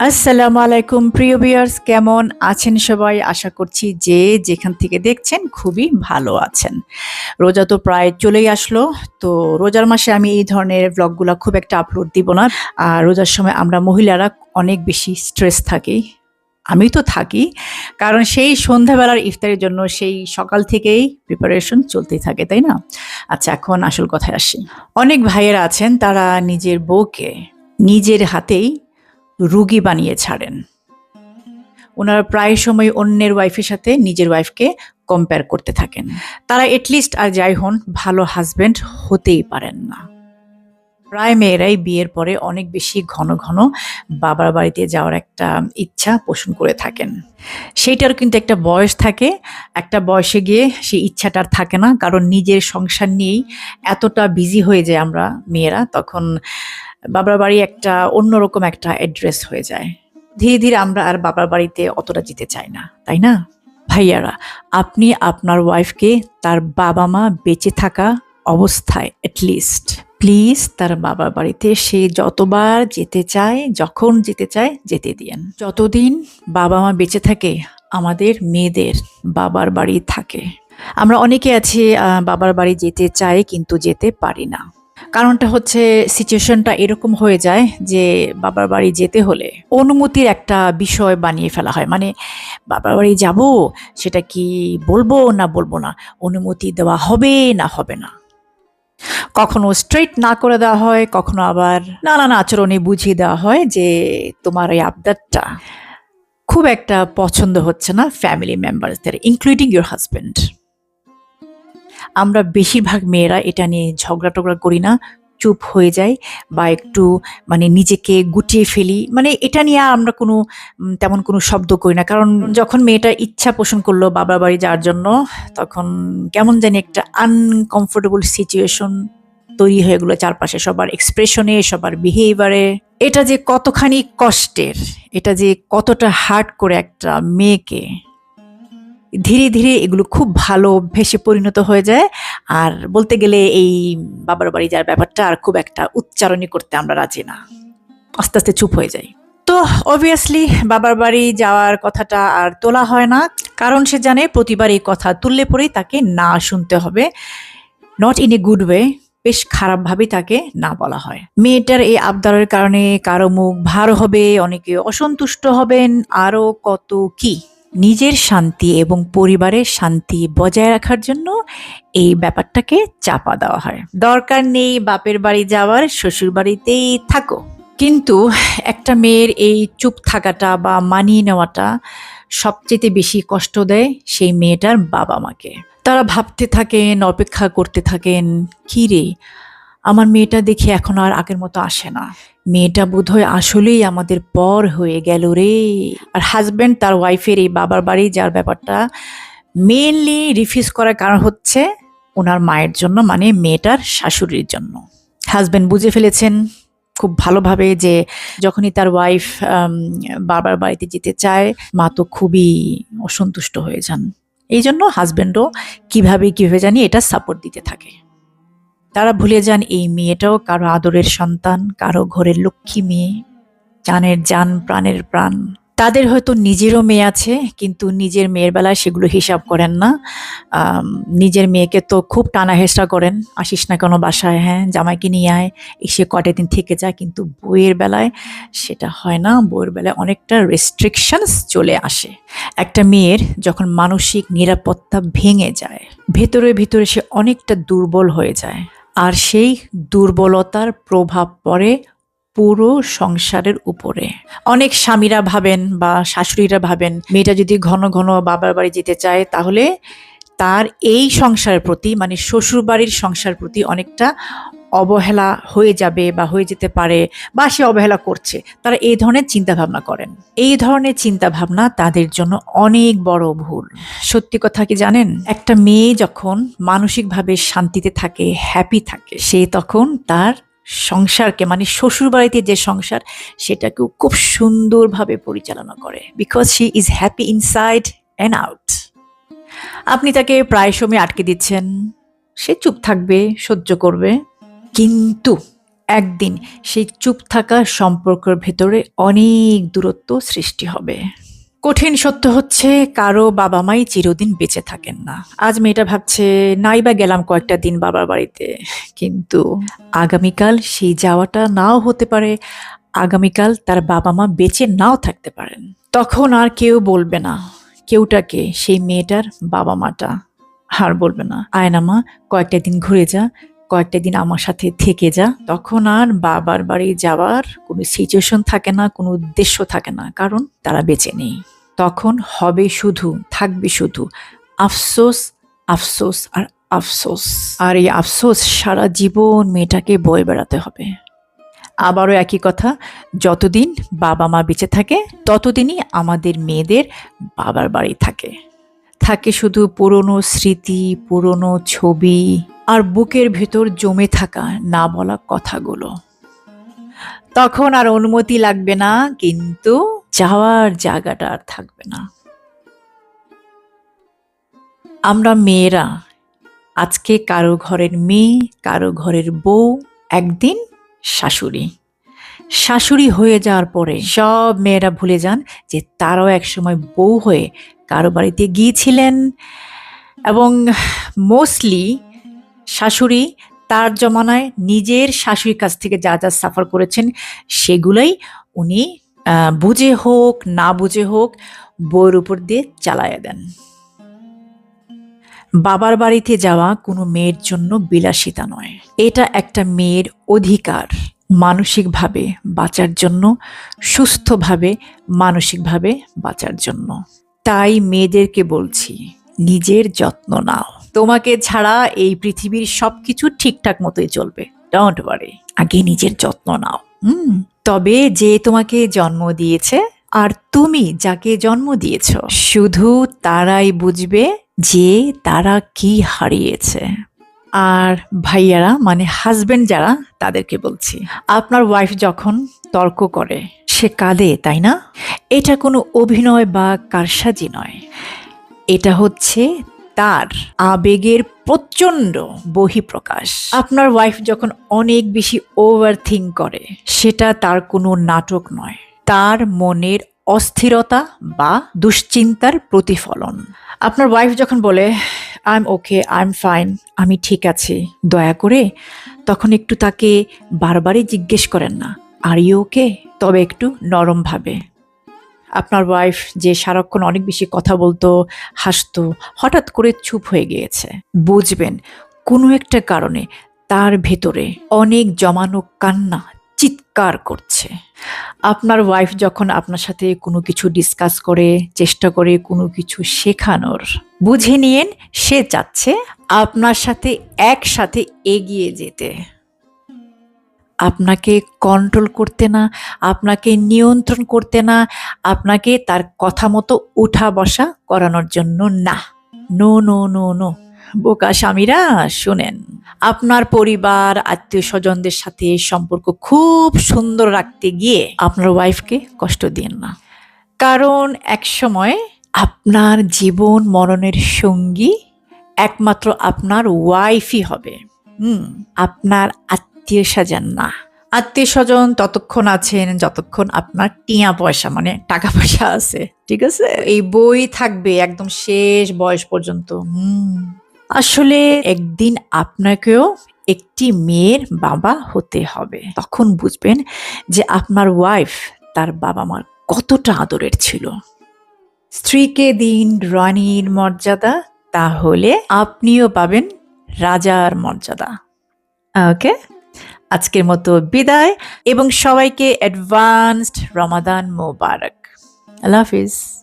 আসসালামু আলাইকুম, প্রিয় ভিউয়ার্স, কেমন আছেন সবাই? আশা করছি যে যেখান থেকে দেখছেন খুবই ভালো আছেন। রোজা তো প্রায় চলেই আসলো, তো রোজার মাসে আমি এই ধরনের ব্লগগুলো খুব একটা আপলোড দিব না। আর রোজার সময় আমরা মহিলারা অনেক বেশি স্ট্রেস থাকি। আমি তো থাকি, কারণ সেই সন্ধ্যাবেলার ইফতারের জন্য সেই সকাল থেকেই প্রিপারেশন চলতেই থাকে, তাই না? আচ্ছা এখন আসল কথায় আসি। অনেক ভাইয়েরা আছেন, তারা নিজের বউকে নিজের হাতেই রুগী বানিয়ে ছাড়েন। ওনারা প্রায় সময় অন্যের ওয়াইফের সাথে নিজের ওয়াইফকে কম্পেয়ার করতে থাকেন। তারা এটলিস্ট আর যাই হন, ভালো হাজবেন্ড হতেই পারেন না। প্রায় মেয়েরাই বিয়ের পরে অনেক বেশি ঘন ঘন বাবার বাড়িতে যাওয়ার একটা ইচ্ছা পোষণ করে থাকেন। সেইটার কিন্তু একটা বয়স থাকে। একটা বয়সে গিয়ে সেই ইচ্ছাটা আর থাকে না। কারণ নিজের সংসার নিয়েই এতটা বিজি হয়ে যায় আমরা মেয়েরা। তখন বাবার বাড়ি একটা অন্যরকম একটা অ্যাড্রেস হয়ে যায়। ধীরে ধীরে আমরা আর বাবার বাড়িতে অতটা যেতে চাই না, তাই না? ভাইয়ারা, আপনি আপনার ওয়াইফকে তার বাবা মা বেঁচে থাকা অবস্থায় অ্যাটলিস্ট প্লিজ তার বাবার বাড়িতে সে যতবার যেতে চায়, যখন যেতে চায়, যেতে দিয়েন। যতদিন বাবা মা বেঁচে থাকে, আমাদের মেয়েদের বাবার বাড়ি থাকে। আমরা অনেকে আছি বাবার বাড়ি যেতে চাই, কিন্তু যেতে পারি না। কারণটা হচ্ছে সিচুয়েশনটা এরকম হয়ে যায় যে বাবার বাড়ি যেতে হলে অনুমতির একটা বিষয় বানিয়ে ফেলা হয়। মানে বাবার বাড়ি যাব? সেটা কি বলব না বলব না? অনুমতি দেওয়া হবে না হবে না? কখনো স্ট্রেট না করে দেওয়া হয়, কখনো আবার নানান আচরণে বুঝিয়ে দেওয়া হয় যে তোমার এই আবদারটা খুব একটা পছন্দ হচ্ছে না ফ্যামিলি মেম্বারসদের ইনক্লুডিং ইউর হাজব্যান্ড আমরা বেশিরভাগ মেয়েরা এটা নিয়ে ঝগড়া টগড়া করি না, চুপ হয়ে যাই বা একটু মানে নিজেকে গুটিয়ে ফেলি। মানে এটা নিয়ে আমরা কোনো তেমন কোনো শব্দ করি না। কারণ যখন মেয়েটা ইচ্ছা পোষণ করল বাবার বাড়ি যাওয়ার জন্য, তখন কেমন জানি একটা আনকমফোর্টেবল সিচুয়েশন তৈরি হয়ে গেলো চারপাশে। সবার এক্সপ্রেশনে সবার বিহেভিয়ারে এটা যে কতখানি কষ্টের, এটা যে কতটা হার্ড করে একটা মেয়েকে ধীরে ধীরে এগুলো খুব ভালো অভ্যেসে পরিণত হয়ে যায়। আর বলতে গেলে এই বাবার বাড়ি যাওয়ার ব্যাপারটা আর খুব একটা উচ্চারণই করতে আমরা রাজি না। আস্তে আস্তে চুপ হয়ে যাই। তো অবভিয়াসলি বাবার বাড়ি যাওয়ার কথাটা আর তোলা হয় না। কারণ সে জানে প্রতিবার এই কথা তুললে পরেই তাকে না শুনতে হবে। Not in a good way বেশ খারাপভাবেই তাকে না বলা হয়। মেয়েটার এই আবদারের কারণে কারও মুখ ভার হবে, অনেকে অসন্তুষ্ট হবেন আরও কত কি? নিজের শান্তি এবং পরিবারের শান্তি বজায় রাখার জন্য এই ব্যাপারটাকে চাপা দেওয়া হয়। দরকার নেই বাপের বাড়ি যাওয়ার, শ্বশুর বাড়িতেই থাকো। কিন্তু একটা মেয়ের এই চুপ থাকাটা বা মানিয়ে নেওয়াটা সবচেয়ে বেশি কষ্ট দেয় সেই মেয়েটার বাবা মাকে তারা ভাবতে থাকেন, অপেক্ষা করতে থাকেন, কি রে আমার মেয়েটা দেখি এখন আর আগের মতো আসে না। মেয়েটা বোধহয় আসলেই আমাদের পর হয়ে গেল রে। আর হাজব্যান্ড তার ওয়াইফের এই বাবার বাড়ি যার ব্যাপারটা মেনলি রিফিউজ করার কারণ হচ্ছে ওনার মায়ের জন্য মানে মেয়েটার শাশুড়ির জন্য। হাজব্যান্ড বুঝে ফেলেছেন খুব ভালোভাবে যে যখনই তার ওয়াইফ বাবার বাড়িতে যেতে চায়, মা তো খুবই অসন্তুষ্ট হয়ে যান। এই জন্য হাজব্যান্ডও কীভাবে কীভাবে জানি এটা সাপোর্ট দিতে থাকে। তারা ভুলে যান এই মেয়েটাও কারও আদরের সন্তান, কারও ঘরের লক্ষ্মী মেয়ে, জানের জান, প্রাণের প্রাণ। তাদের হয়তো নিজেরও মেয়ে আছে, কিন্তু নিজের মেয়ের বেলায় সেগুলো হিসাব করেন না। নিজের মেয়েকে তো খুব টানা করেন, আসিস না কোনো বাসায় হ্যাঁ জামাইকে নিয়ে আয়, এসে কটে দিন থেকে যায়, কিন্তু বইয়ের বেলায় সেটা হয় না, বইয়ের বেলায় অনেকটা রেস্ট্রিকশনস চলে আসে। একটা মেয়ের যখন মানসিক নিরাপত্তা ভেঙে যায়, ভেতরে ভিতরে সে অনেকটা দুর্বল হয়ে যায়। আর সেই দুর্বলতার প্রভাব পড়ে পুরো সংসারের উপরে। অনেক স্বামীরা ভাবেন বা শাশুড়িরা ভাবেন, মেয়েটা যদি ঘন ঘন বাবার বাড়ি যেতে চায়, তাহলে তার এই সংসারের প্রতি মানে শ্বশুর বাড়ির সংসার প্রতি অনেকটা অবহেলা হয়ে যাবে বা হয়ে যেতে পারে বা সে অবহেলা করছে, তারা এই ধরনের চিন্তা ভাবনা করেন। এই ধরনের চিন্তা ভাবনা তাদের জন্য অনেক বড় ভুল। সত্যি কথা কি জানেন? একটা মেয়ে যখন মানসিকভাবে শান্তিতে থাকে হ্যাপি থাকে, সে তখন তার সংসারকে মানে শ্বশুর বাড়িতে যে সংসার, সেটাকেও খুব সুন্দরভাবে পরিচালনা করে। Because she is happy inside and out আপনি তাকে প্রায় সময় আটকে দিচ্ছেন। সে চুপ থাকবে, সহ্য করবে। কিন্তু একদিন সেই চুপ থাকা সম্পর্কের ভেতরে অনেক দূরত্ব সৃষ্টি হবে। কঠিন সত্য হচ্ছে কারও বাবা মাই চিরদিন বেঁচে থাকেন না। আজ মেয়েটা ভাবছে, নাই বা গেলাম কয়েকটা দিন বাবার বাড়িতে। কিন্তু আগামীকাল সেই যাওয়াটা নাও হতে পারে, আগামীকাল তার বাবা মা বেঁচে নাও থাকতে পারেন। তখন আর কেউ বলবে না, কেউটাকে, সেই মেয়েটার বাবা মাটা আর বলবে না আয়না মা, কয়েকটা দিন ঘুরে যা কয়েকটা দিন আমার সাথে থেকে যা। তখন আর বাবার বাড়ি যাওয়ার কোনো সিচুয়েশন থাকে না, কোনো উদ্দেশ্য থাকে না, কারণ তারা বেঁচে নেই। তখন হবে শুধু, থাকবে শুধু, আফসোস আফসোস আর আফসোস। আর এই আফসোস সারা জীবন মেয়েটাকে বয়ে বেড়াতে হবে। আবারও একই কথা, যতদিন বাবা মা বেঁচে থাকে, ততদিনই আমাদের মেয়েদের বাবার বাড়ি থাকে। থাকে শুধু পুরনো স্মৃতি, পুরনো ছবি আর বুকের ভেতর জমে থাকা না বলা কথাগুলো। তখন আর অনুমতি লাগবে না, কিন্তু যাওয়ার জায়গাটা আর থাকবে না। আমরা মেয়েরা, আজকে কারও ঘরের মেয়ে, কারও ঘরের বউ, একদিন শাশুড়ি। শাশুড়ি হয়ে যাওয়ার পরে সব মেয়েরা ভুলে যান যে তারাও একসময় বউ হয়ে কারও বাড়িতে গিয়েছিলেন। এবং মোস্টলি শাশুড়ি তার জমানায় নিজের শাশুড়ির কাছ থেকে যা যা সাফার করেছেন সেগুলোই উনি বুঝে হোক, না বুঝে হোক বউয়ের উপর দিয়ে চালাইয়া দেন। বাবার বাড়িতে যাওয়া কোনো মেয়ের জন্য বিলাসিতা নয়। এটা একটা মেয়ের অধিকার। মানসিকভাবে বাঁচার জন্য, সুস্থভাবে মানসিকভাবে বাঁচার জন্য। তাই মেয়েদেরকে বলছি, নিজের যত্ন নাও। তোমাকে ছাড়া এই পৃথিবীর সবকিছু ঠিকঠাক মতোই চলবে। ডোন্ট ওয়ারি আগে নিজের যত্ন নাও। হুম, তবে যে তোমাকে জন্ম দিয়েছে আর তুমি যাকে জন্ম দিয়েছ, শুধু তারাই বুঝবে যে তারা কি হারিয়েছে। আর ভাইয়ারা মানে হাজবেন্ড যারা, তাদেরকে বলছি, আপনার ওয়াইফ যখন তর্ক করে, সে কাঁদে, তাই না? এটা কোনো অভিনয় বা কারসাজি নয়। এটা হচ্ছে তার আবেগের প্রচণ্ড বহিঃপ্রকাশ। আপনার ওয়াইফ যখন অনেক বেশি ওভার থিঙ্ক করে, সেটা তার কোনো নাটক নয়। তার মনের অস্থিরতা বা দুশ্চিন্তার প্রতিফলন। আপনার ওয়াইফ যখন বলে I am okay I am fine আমি ঠিক আছি, দয়া করে। তখন একটু তাকে বারবারই জিজ্ঞেস করেন না আর ইউ ওকে তবে একটু নরমভাবে আপনার ওয়াইফ যে সারাক্ষণ অনেক বেশি কথা বলতো, হাসতো, হঠাৎ করে চুপ হয়ে গিয়েছে। বুঝবেন, কোনো একটা কারণে তার ভেতরে অনেক জমানো কান্না চিৎকার করছে। আপনার ওয়াইফ যখন আপনার সাথে কোনো কিছু ডিসকাস করে, চেষ্টা করে, কোনো কিছু শেখানোর, বুঝে নিয়েন, সে চাচ্ছে আপনার সাথে একসাথে এগিয়ে যেতে। আপনাকে কন্ট্রোল করতে না, আপনাকে নিয়ন্ত্রণ করতে না, আপনাকে তার কথা মতো উঠা বসা করানোর জন্য না। নো নো নো নো বোকা স্বামীরা, শুনেন। আপনার পরিবার আত্মীয় স্বজনদের সাথে সম্পর্ক খুব সুন্দর রাখতে গিয়ে আপনার ওয়াইফকে কষ্ট দিন না। কারণ এক সময় আপনার জীবন মরণের সঙ্গী একমাত্র আপনার ওয়াইফই হবে। হুম, আপনার আত্মীয় স্বজন না। আত্মীয় স্বজন ততক্ষণ আছেন, যতক্ষণ আপনার টিয়া পয়সা মানে টাকা পয়সা আছে, ঠিক আছে? এই বই থাকবে একদম শেষ বয়স পর্যন্ত। হুম। আসলে একদিন আপনাকেও একটি মেয়ের বাবা হতে হবে। তখন বুঝবেন যে আপনার ওয়াইফ তার বাবা মার কতটা আদরের ছিল। স্ত্রীকে দিন, রানীর মর্যাদা, তাহলে আপনিও পাবেন রাজার মর্যাদা। ওকে? আজকের মতো বিদায় এবং সবাইকে অ্যাডভান্সড রমাদান মোবারক আল্লাহ হাফিজ।